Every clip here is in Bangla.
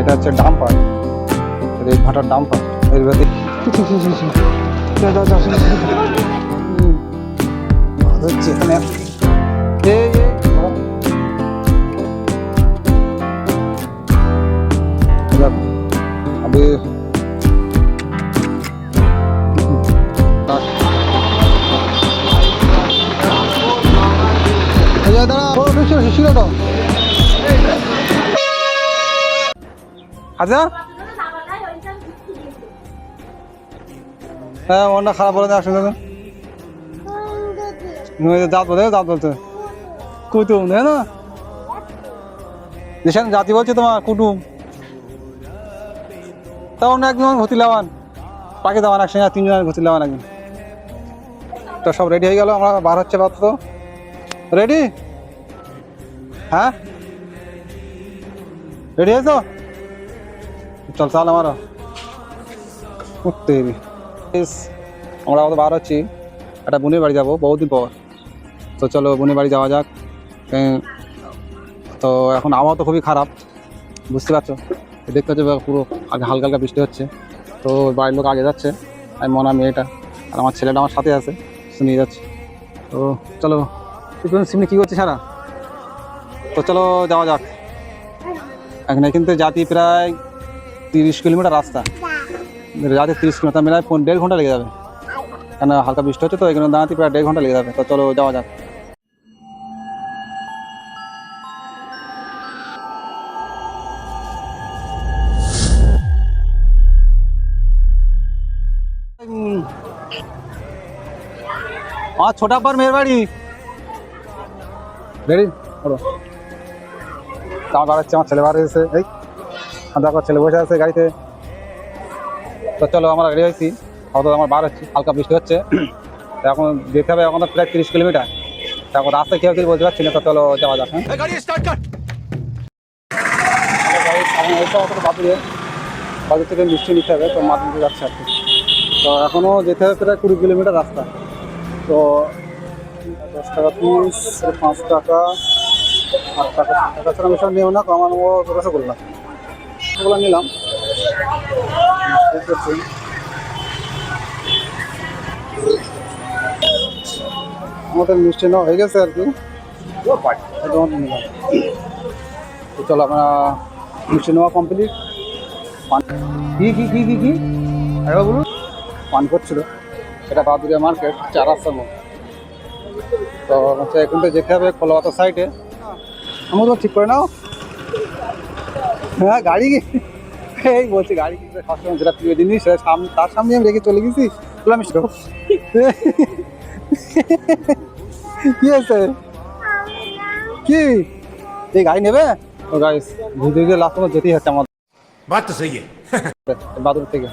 এটা হচ্ছে ডাম্পার। এই ভাটার ডাম্পার। এর ভেতরে এখানে। এই, আচ্ছা? হ্যাঁ মনটা খারাপ দাঁত দাঁত কুটুম জাতি বলছে তোমার কুটুম। তা অন্য একজন ভর্তি লাগান পাখি দেওয়ান একসঙ্গে তিনজন ভর্তি লাগান একদিন তো সব রেডি হয়ে গেল, আমরা বার হচ্ছে তো রেডি হ্যাঁ? রেডি হয়েছো? চল চাল বেশ, আমরা তো বার হচ্ছি। একটা বোনের বাড়ি যাব বহুদিন পর। তো চলো বোনের বাড়ি যাওয়া যাক। এ, তো এখন আবহাওয়া তো খুবই খারাপ বুঝতে পারছ? দেখতে পাচ্ছ পুরো আগে হালকা হালকা বৃষ্টি হচ্ছে। তো বাড়ির লোক আগে যাচ্ছে আমি মনে হয় মেয়েটা আর আমার ছেলেটা আমার সাথে আছে সে নিয়ে যাচ্ছে। তো চলো সিমনি কী করছে সারা? তো চলো যাওয়া যাক। এখানে কিন্তু জাতি প্রায় তিরিশ কিলোমিটার রাস্তা। রাতে তিরিশ কিলোমিটার মেলায় পনেরো দেড় ঘণ্টা লেগে যাবে। কেন হালকা বৃষ্টি হচ্ছে তো এখানে দাঁড়াতে প্রায় দেড় ঘণ্টা লেগে যাবে। তো চলো যাওয়া যাক। উম, আমার ছোটা পর মেয়ের বাড়ি। রেডি করো আমার বার হচ্ছে দেখো ছেলে বসে আছে গাড়িতে। তো চলো আমরা রেডি হয়েছি। অত আমার বার হচ্ছে হালকা বৃষ্টি হচ্ছে। এখন যেতে হবে এখন তো প্রায় তিরিশ কিলোমিটার। এখন রাস্তায় কেউ কেউ বলতে পারছি না তো চলো যাওয়া যাক হ্যাঁ। বাদুর থেকে মিষ্টি নিতে হবে তো মাধ্যমিক যাচ্ছে আর কি। তো এখনও যেতে হবে প্রায় কুড়ি কিলোমিটার রাস্তা। তো দশ টাকা পিস পাঁচ টাকা আট টাকা টাকা ছাড়া আমি সব নিও না কমান রসগোল্লা। রসগোল্লা নিলাম। আমাদের মিষ্টি নেওয়া হয়ে গেছে আর কি। নিলাম। তো চলো আমরা মিষ্টি নেওয়া কমপ্লিট পান কি কি বলুন পান করছিল। এটা বাদুরিয়া মার্কেট, চার রাস্তার তো হচ্ছে এখন তো যেতে হবে কলকাতা সাইডে আমি তো ঠিক করে নাও। হ্যাঁ গাড়ি এই বলছি গাড়ি কিনতে সবসময় যেটা প্রিয় সামনে তার সামনে আমি রেখে চলে গেছি। বললাম কি আছে কি? এই গাড়ি নেবে? ও গাড়ি ভিজে ভিজে লাস্ট আমার যেতেই হচ্ছে আমার বাদ সেই বাদুর থেকে।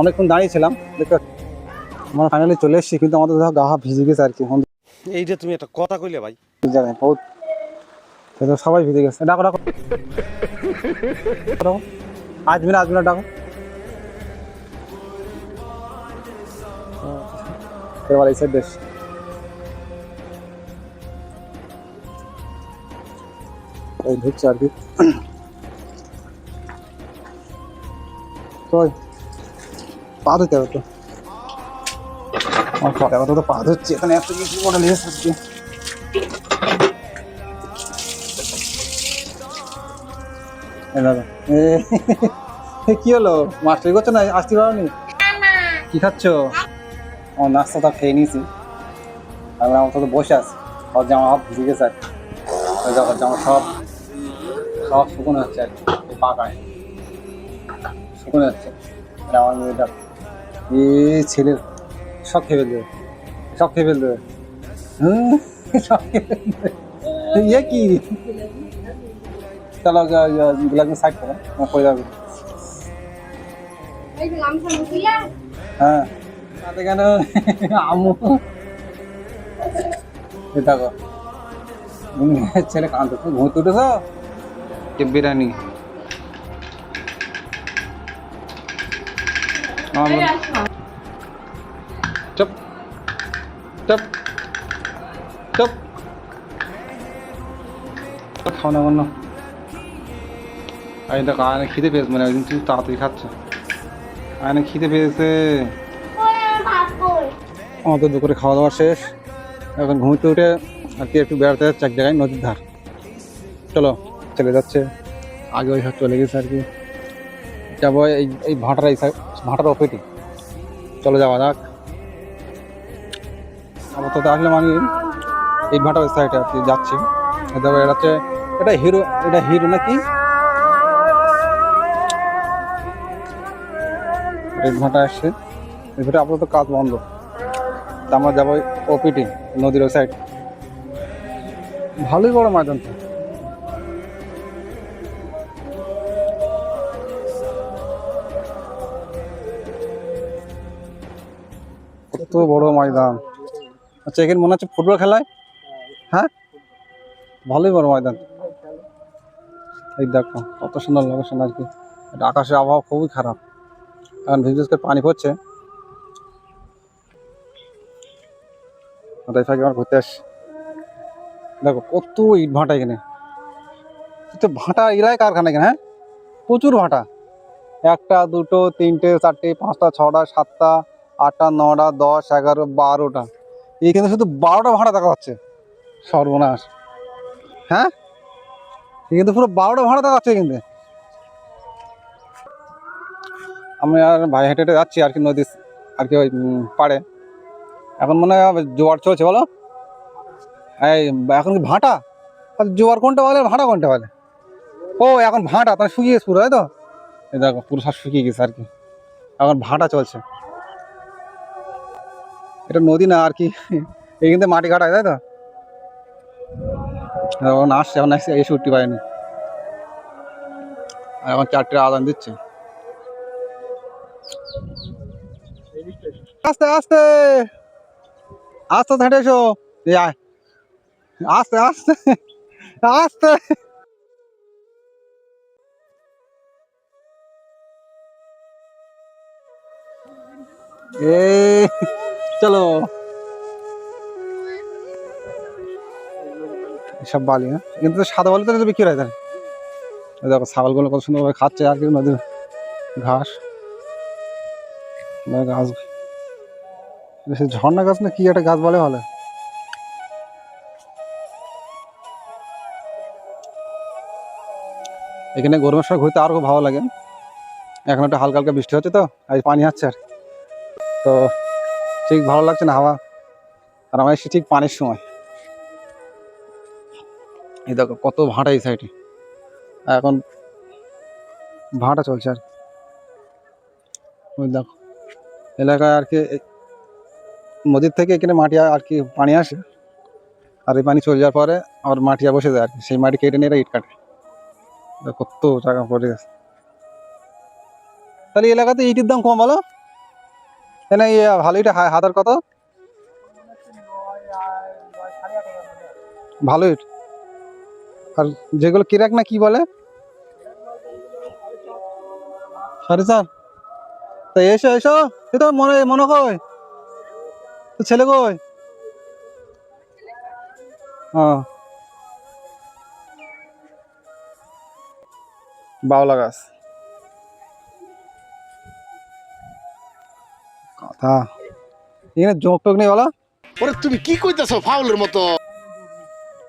অনেকক্ষণ দাঁড়িয়েছিলাম দেখো আমরা ফাইনালি চলে এসেছি কিন্তু আমাদের ধর গা ভিজে গেছে আর কি। এই যে তুমি একটা কথা কইলে ভাই। জানেন বহুত সবাই ভিজে গেছে। ডাকো ডাকো। ডাকো। মিনা, আজ মিনা, ডাকো। এবার দেশ। এই আর কি। পা ধুতে হবে তো। আমার কথা তো, পা ধুচ্ছে। এখানে একটা কিছু করে নিয়ে দাদা। কি হলো? মাস্টারি করছ না? আসতে পারোনি? কি খাচ্ছ? ও নাস্তাটা খেয়ে নিয়েছি। আমি আমার তো বসে আছি। সব জামা হাত ভিজে গেছে আর। দেখো জামা সব সব শুকনো হচ্ছে আর কি। এই পাকায়। শুকনো হচ্ছে। এটা আমার মেয়েটা। এ ছেলে। সব খেয়ে ফেলবে। সব খেয়ে ফেলবে। হুম? সব খেয়ে ফেলবে। ইয়ে কি? চলো গুলাকে সাইড করো পড়ে যাবে। হ্যাঁ। তাতে কেন? আমু। দেখো। ছেলে কাঁদতে ঘুমতে উঠেছ? বিরিয়ানি। চুপ। চুপ। চুপ। না বন্য। আর দেখো, আয়না খিদে পেয়েছে মানে একদিন তুই তাড়াতাড়ি খাচ্ছে। আয়না খিদে পেয়েছে। আমার তো দুপুরে খাওয়া দাওয়া শেষ। এখন ঘুমোতে উঠে আর কি একটু বেড়াতে যাচ্ছে, এক জায়গায় নদীর ধার। চলো, চলে যাচ্ছে। আগে ওই চলে গেছে আর কি। যাব এই এই ভাটার এই ভাটার অপেটি চলো যাওয়া যাক। আপাতত আসলাম আমি এই ভাটার সাইডে আর কি, যাচ্ছি। দেখো এটা হচ্ছে, এটা হিরো এটা হিরো নাকি? এই ভাটা আসছে। এই ভাটা আপাতত কাজ বন্ধ। তা আমরা যাব ওপিটি, নদীর ওই সাইড ভালোই বড় ময়দান তো। কত বড় ময়দান। আচ্ছা এখানে মনে হচ্ছে ফুটবল খেলায়? হ্যাঁ? ভালোই বড় ময়দান। এই দেখো, কত সুন্দর লোকেশন আর কি আকাশের আবহাওয়া খুবই খারাপ। এখন বিশেষ করে পানি পড়ছে। তাই ফাঁকে আমার ঘুরতে আসছি দেখো, কত ইট ভাঁটা এখানে। তো ভাটা এলাই কারখানা এখানে হ্যাঁ? প্রচুর ভাঁটা। একটা, দুটো, তিনটে, চারটে, পাঁচটা, ছটা, সাতটা, আটটা, নটা, দশ, এগারো, বারোটা। এখানে শুধু বারোটা ভাড়া দেখা যাচ্ছে। সর্বনাশ। হ্যাঁ? কিন্তু পুরো বারোটা ভাড়া দেখা যাচ্ছে কিন্তু আমি আর ভাই হেঁটে হেঁটে যাচ্ছি, আর কি নদী, আর কি ওই পাড়ে। এখন মনে হয় জোয়ার চলছে, বলো? এই, এখন কি ভাঁটা? আর জোয়ার কোনটা বলে, ভাঁটা কোনটা বলে? ও, এখন ভাঁটা তাহলে শুকিয়ে গেছে পুরো, তাই তো? এই দেখো, পুরো সব শুকিয়ে গেছে আর কি। এখন ভাঁটা চলছে। এটা নদী না, আর কি? এই কিন্তু মাটি কাটায় তাই তো? এখন আসছে এখন আসছে এসে উঠতে পারেনি এখন চারটে আদান দিচ্ছে। আস্তে আস্তে। আস্তে হেঁটে আস্তে আস্তে। আস্তে। এ চলো। সব বালি হ্যাঁ? কিন্তু সাদা বালি তো বিক্রি হয় তাহলে দেখো ছাগলগুলো কত সুন্দরভাবে খাচ্ছে আর কি নদীর ঘাস। না, গাছ। সে ঝর্ণা গাছ না কি একটা গাছ বলে ভালো এখানে গরমের সময় ঘুরতে আরও ভালো লাগে। এখন একটা হালকা হালকা বৃষ্টি হচ্ছে তো, আজ পানি হচ্ছে আর। তো ঠিক ভালো লাগছে না হাওয়া, আর আমার এসে ঠিক পানির সময়। এই দেখো কত ভাঁটা এই সাইডে এখন ভাঁটা চলছে আর। দেখো, এলাকায় আর কি নদীর থেকে এখানে মাটি আর কি পানি আসে। আর এই পানি চলে যাওয়ার পরে আবার মাটিয়া বসে যায় আর কি। সেই মাটি কেটে নিয়ে এরা ইট কাটে। কত টাকা পড়ে গেছে। তাহলে এলাকাতে ইটের দাম কম বলো? এই ভালো ইট হা- হাজার কত ভালো ইট। আর যেগুলো কিরাক না কি বলে? সাড়ে চার। তা এসো এসো। এ তো মনে মনে তো ছেলে কই? বাউলা গাছ। কথা। এখানে যোগ টোক নেই বলো? ওরে তুমি কি কইতাছো ফাউলের মতো?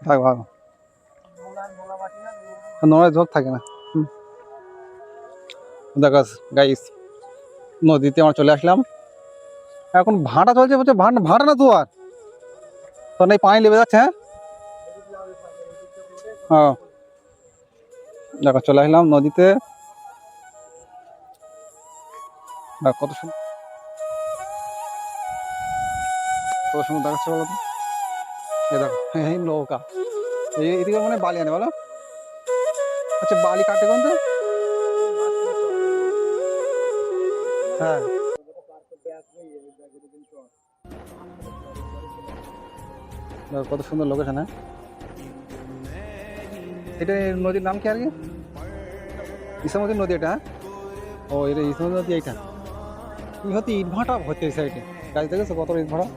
থাক ভালো নোড়ায় যোগ থাকে না। দেখো গাইস নদীতে আমরা চলে আসলাম। এখন ভাটা চলছে বলছে ভাটা ভাটা না তো আর। তো এই পানি লেবে যাচ্ছে হ্যাঁ? হ্যাঁ। দেখো, চলে আসলাম নদীতে। কত সুন্দর কত সুন্দর দেখাচ্ছে বলো তো। দেখো, এই নৌকা। এই এদিকে মানে বালি আনে, বলো। আচ্ছা বালি কাটে কোন হ্যাঁ। কত সুন্দর লোকেশন হ্যাঁ? এটা নদীর নাম কি আর কি? ইসামতি নদী এটা হ্যাঁ? ও, এটা ইসামতি নদী এইটা। কি হতে ইট ভাটা হচ্ছে এই সাইডে গাড়ি দেখেছ কত ইট ভাড়া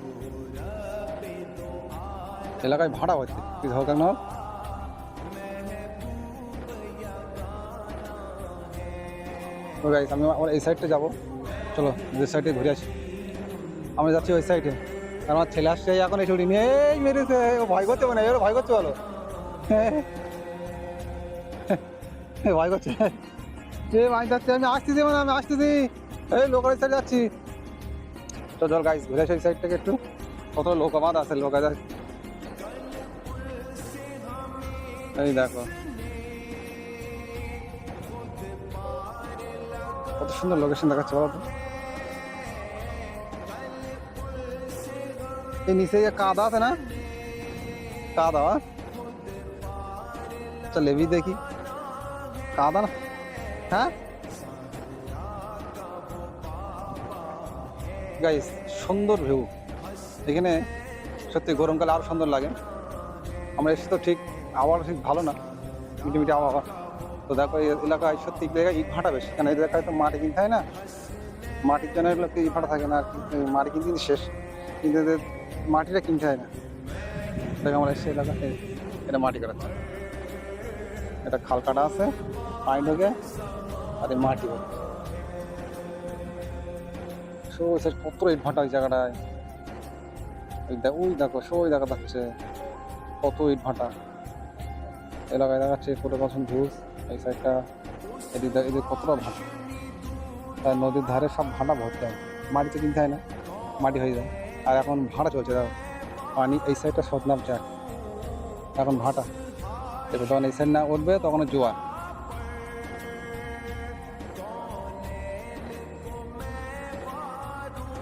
এলাকায় ভাড়া হচ্ছে। তুই ধর কেন? তো গাইস আমি আমরা এই সাইডটা যাব। চলো, যে সাইডে ঘুরে আসি। আমরা যাচ্ছি ওই সাইডে আর আমার ছেলে আসছে, এখন এই ছুটি নিয়ে, এই মেরেছে, ও ভয় করছে মানে এবার ভয় করছে বলো। ভয় করছে। এ মাছ যাচ্ছে আমি আসতেছি মানে আমি আসতেছি। এই লোকাল সাইডে যাচ্ছি। তো চল গাইস ঘুরে আসি ওই সাইড থেকে একটু। কত লোক আমার আছে, লোক এই দেখো। কত সুন্দর লোকেশন দেখাচ্ছে বলো তো। এই নিচে যে কাদা আছে না? কাদা? চল লেবি দেখি। কাদা না? হ্যাঁ? গাইস সুন্দর ভিউ এখানে সত্যি গরমকালে আরও সুন্দর লাগে। আমরা এসে তো ঠিক আবহাওয়া ঠিক ভালো না। মিটি মিটিমিটি আবহাওয়া। তো দেখো, এই এলাকায় সত্যি জায়গায় ইট ভাটা বেশি। কারণ এই এলাকায় তো মাটি কিনতে হয় না? মাটির জন্য এগুলো ইট ভাটা থাকে না। মাটি কিনতে শেষ। কিন্তু মাটিটা কিনতে হয় না। দেখো আমরা এসে এলাকা এটা মাটি কাটাচ্ছে এটা খাল কাটা আছে, পানি ঢোকে, আর এই মাটি। সো, সে কত ইট ভাটা ওই জায়গাটায় ওই দেখ ওই দেখো সই দেখা যাচ্ছে কত ইট ভাটা। এলাকায় দেখাচ্ছে কত পার্সেন্ট ভিউজ এই সাইডটা। এদিক এদিক কতটা ভাটা। তার নদীর ধারে সব ভাটা ভর্তি হয়। মাটিতে কিনতে হয় না, মাটি হয়ে যায়। আর এখন ভাড়া চলছে, দেখো। পানি এই সাইডটা নামছে আর। এখন ভাটা দেখো, যখন এই সাইড না উঠবে, তখন জোয়ার।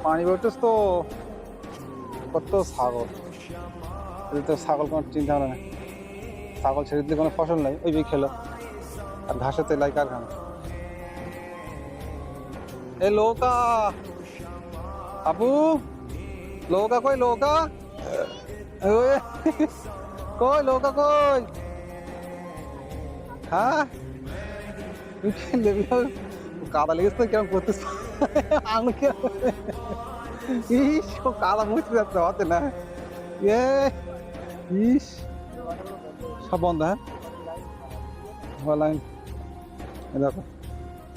পানি বলছিস তো? কত ছাগল? এদিকে তো ছাগল কোনো চিন্তা ভাবনা নেই। ছাগল ছেড়ে দিলে কোনো ফসল নেই, ওই খেলো। আর ঘাসে তো লাই কারখানা। এ লোকা আপু! লোকা কই লোকা কই লোকা কই হ্যাঁ কাদা লেগেছে কেমন করতেছ আমি ইস কাদা মুছতে যাচ্ছে হতে না এ ইস সব বন্ধ হ্যাঁ লাইন দেখো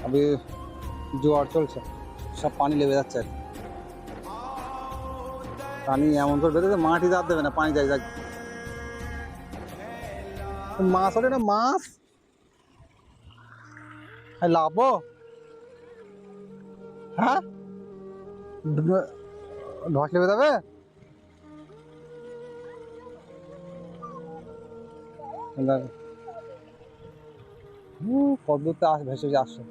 আমি জোয়ার চলছে সব পানি লেগে যাচ্ছে আর। পানি এমন করে বেঁধেছে মাটি দাঁত দেবে না পানি যাই যাক। মাছ ওঠে না মাছ? লাভো হ্যাঁ? ধস লেগে যাবে। উ, আস ভেসে আসছে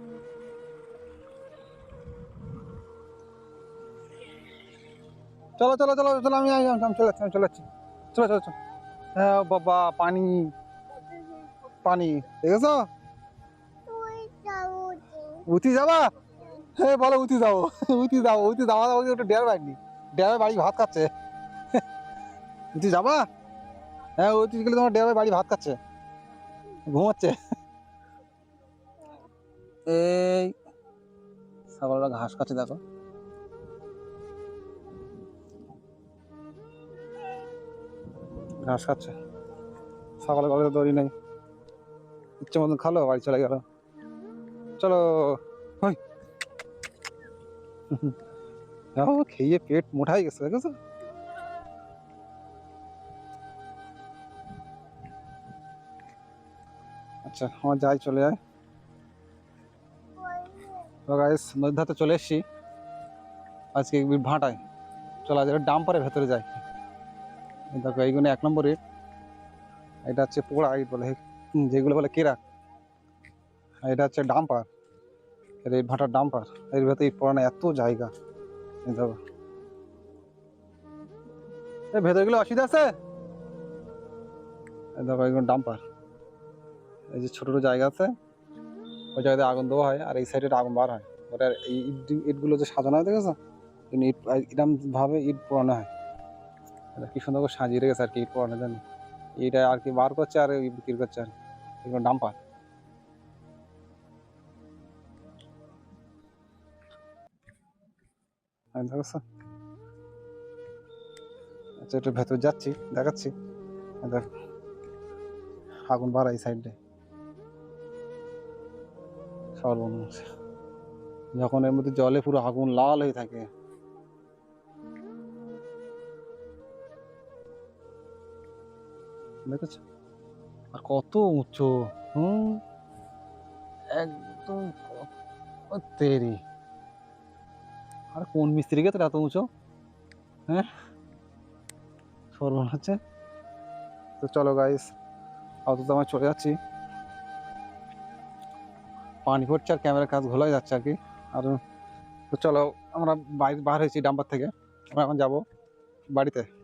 চলো চলো চলো চলো, আমি চলে যাচ্ছি চলে যাচ্ছি। চলো চলো চলো। হ্যাঁ বাবা, পানি। পানি, দেখেছ? উঠি যাবা? হ্যাঁ বলো উঠি যাব। উঠি যাব উঠি যাওয়া যাব একটু ডেয়ার বাড়ি ডেয়ার বাড়ি ভাত খাচ্ছে। উঠি যাবা? হ্যাঁ উঠি গেলে তোমার ডেয়ার বাড়ি ভাত খাচ্ছে। ঘুমাচ্ছে। এই, ছাগলরা ঘাস খাচ্ছে, দেখো। ঘাস খাচ্ছে সকালে গলে তো দড়ি নেই। ইচ্ছে মতন খালো, বাড়ি চলে গেল। চলো হই দেখো খেয়ে পেট মোটাই গেছে, দেখেছ? আচ্ছা আমার যাই, চলে যায় তো গাইস নদীর ধাতে চলে এসেছি। আজকে ভাটায়। চলো, আজ ডাম্পারের ভেতরে এই দেখো, এইগুলো এক নম্বর ইট এটা হচ্ছে পোড়া ইট বলে যেগুলো বলে কেরা এটা হচ্ছে ডাম্পার ইট ভাটার ডাম্পার, এর ভেতরে ইট পড়ানো এত জায়গা দেখো। এই ভেতরগুলো অসুবিধা আছে? দেখো এগুলো ডাম্পার, এই যে ছোট ছোট জায়গা আছে, ওই জায়গাতে আগুন দেওয়া হয়, আর এই সাইডে আগুন বার হয়। ওটা এই ইট, ইটগুলো যে সাজানো হয়, দেখেছ? ইট এরকম ভাবে ইট পোড়ানো হয়। কি সুন্দর করে সাজিয়ে রেখেছে আর কি ইট পোড়ানোর জন্য এটা আর কি বার করছে আর বিক্রি করছে আর। এগুলো ডাম্পার। আচ্ছা একটু ভেতর যাচ্ছি, দেখাচ্ছি। দেখো। আগুন বাড়া এই সাইডে সর্বনাশ। যখন এর মধ্যে জলে পুরো আগুন লাল হয়ে থাকে। দেখেছ? আর কত উঁচু, হুম? একদম তেরি। আর কোন মিস্ত্রি গেছে এত উঁচু? হ্যাঁ? সর্বন হচ্ছে তো চলো গাইস আপাতত আমার চলে যাচ্ছি। পানি পড়ছে আর ক্যামেরার কাজ ঘোলাই যাচ্ছে আর কি। আর, তো চলো আমরা বাইরে বার হয়েছি ডাম্বার থেকে। আমরা এখন যাব বাড়িতে।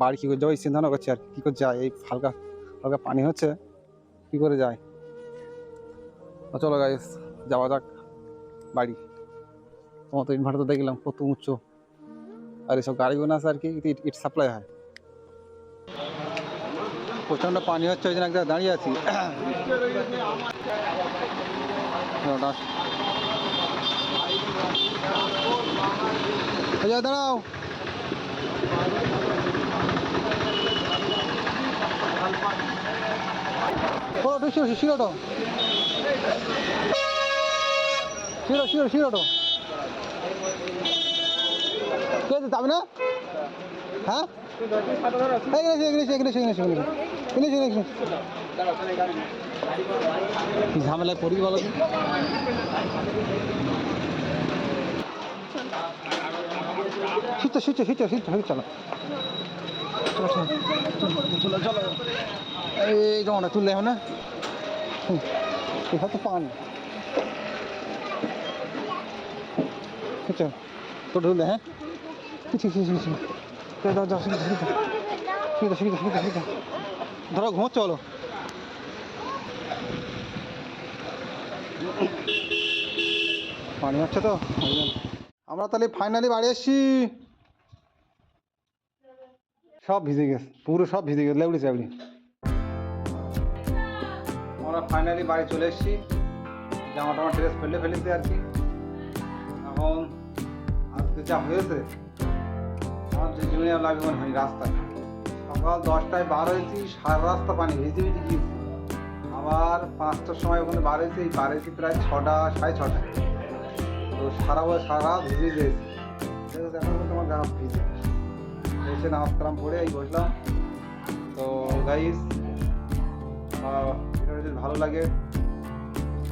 বাড়ি কী করে যাব? এই চিন্তা ভাবনা করছি আর কী করে যায় এই হালকা হালকা পানি হচ্ছে কী করে যায় চলো গাইস যাওয়া যাক বাড়ি। তোমার তো ইনভার্টার তো দেখলাম কত উঁচু। আর এসব গাড়িগুলো আছে আর কি ইট সাপ্লাই হয়। প্রচণ্ড পানি হচ্ছে ওই জন্য এক জায়গায় দাঁড়িয়ে আছি। দাঁড়াও, যে দাঁড়াও ওটো শিরো শিরোটো শিরো শিরো শিরোটো কে আছে যাবে না হ্যাঁ এখানে এখানে এখানে এখানে এখানে এখানে এখানে কি ঝামেলায় পড়ি বলো? শীত শীত শীত শীত শীত চলো চলো চলো চলো চলো এই জমাটা তুললে হবে না হুম, এখানে তো পানি চল তো ঢুলে হ্যাঁ ঠিক ঠিক ঠিক ঠিক ঠিক যাও যাও শিখে শিখে শিখে শিখে শিখে শিখে ধরো ঘুমো চলো পানি হচ্ছে তো ওই জন্য। আমরা তাহলে ফাইনালি বাড়ি এসছি সব ভিজে গেছে, পুরো সব ভিজে গেছে, লেবড়ি চাবড়ি। আমরা ফাইনালি বাড়ি চলে এসেছি জামা টামা ড্রেস ফেলে ফেলেছে আর কি। এখন আজকে যা হয়েছে, আমার যে জীবনে লাগবে মনে হয় রাস্তায়। সকাল দশটায় বার হয়েছি, সারা রাস্তা পানি, ভিজে ভিজে গিয়েছি। আবার পাঁচটার সময় ওখানে বার হয়েছি, এই বার হয়েছি প্রায় ছটা, সাড়ে ছটায়। তো সারা সারা ভিজে গিয়েছি। ঠিক আছে এখন কিন্তু আমার গা ভিজে এসে নামাজ কালাম পড়ে এই বসলাম। তো গাইস ভিডিওটা যদি ভালো লাগে,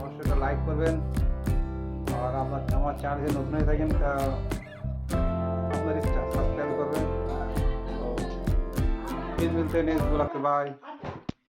অবশ্যই একটা লাইক করবেন। আর আপনার আমার চ্যানেল যদি নতুন হয়ে থাকেন আপনার সাবস্ক্রাইব করবেন। তো প্লিজ মিলতে নেক্সট ব্লগ বাই